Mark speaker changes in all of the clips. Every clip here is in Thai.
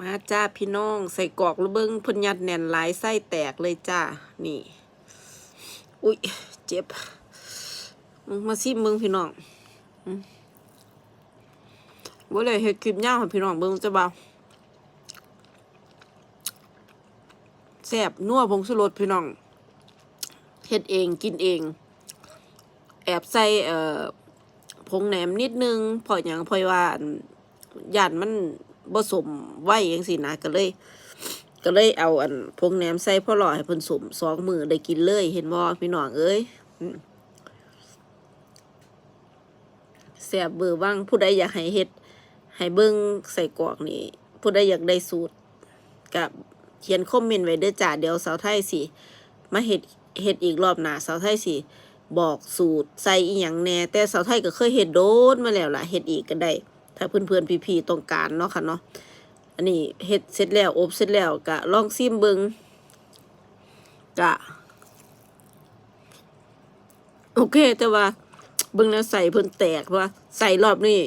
Speaker 1: มาจ้าพี่น้อง ใส่กรอกระเบิงพ่นยัดแน่นหลายไส้แตกเลยจ้า นี่ อุ้ย เจ็บมึงมาซิมมึงพี่น้องว่าเลยเฮ็ดคลิปยาวให้พี่น้องเบิ่งจะเบาแซ่บนัวผงชูรสพี่น้องเฮ็ดเองกินเอง แอบใส่เอ่อผงแหนมนิดนึงพออย่างพอว่าอั่นย่านมัน บ่สมไหว้จังซี่นะก็เลย ก็เลยเอาอันพงแหนมใส่พ่อหล่อให้เพิ่นสมสองมือได้กินเลย เห็นบ่พี่น้องเอ้ยแซ่บเบอร์ว่างผู้ใดอยากให้เฮ็ดให้เบิ่งใส่กรอกนี่ผู้ใดอยากได้สูตรกับเขียนคอมเมนต์ไว้เด้อจ้าเดี๋ยวสาวไทยสิมาเฮ็ดเฮ็ดอีกรอบหน้าสาวไทยสิบอกสูตรใส่อีหยังแน่แต่สาวไทยก็เคยเฮ็ดโดนมาแล้วล่ะเฮ็ดอีกก็ได้ ถ้าเพื่อนๆพี่ๆต้องการเนาะค่ะเนาะอันนี้เฮ็ดเสร็จแล้วอบเสร็จแล้วก็ลองซิมเบิงกะโอเค แต่ว่าเบิ่งแล้วใส่เพิ่นแตกเพราะว่าใส่รอบนี้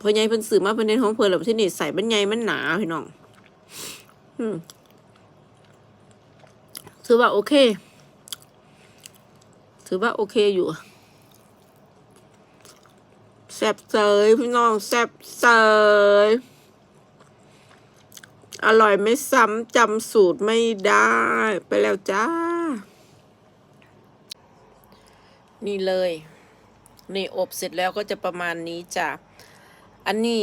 Speaker 1: พอใหญ่เพิ่นซื้อมาเพิ่นเน้นของเพิ่นแล้วที่นี่ใส่มันใหญ่มันหนาพี่น้องอืมถือว่าโอเค ถือว่าโอเคอยู่ แซ่บเซยพี่น้องแซ่บเซยอร่อยไม่ซ้ำจำสูตรไม่ได้ ไปแล้วจ้า นี่เลย นี่อบเสร็จแล้วก็จะประมาณนี้จ้ะ อันนี้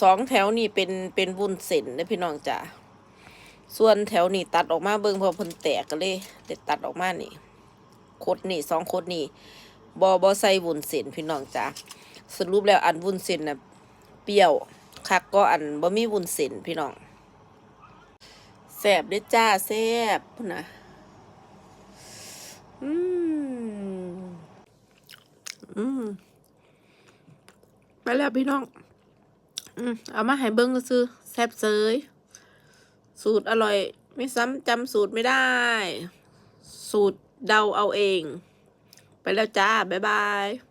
Speaker 1: สองแถวนี่เป็นเป็นวุ้นเส้นนะพี่น้องจ้ะ ส่วนแถวนี่ตัดออกมาเบิ่งพอพนแตกก็เลยเด็ดตัดออกมานี่คดนี่สองคดนี่ บอบอใส่วุ้นเส้นพี่น้องจ้ะสรุปแล้วอันวุ้นเส้นน่ะเปรี้ยวคักก็อันบ่มีวุ้นเส้นพี่น้องแซ่บเด้อจ้าแซ่บนนะอืมอืมไปแล้วพี่น้อง อืมเอามาให้เบิ้งก็ซื้อแซ่บเซยสูตรอร่อย ไม่ซ้ำจำสูตรไม่ได้ สูตรเดาเอาเอง ไปแล้วจ้า บ๊ายบาย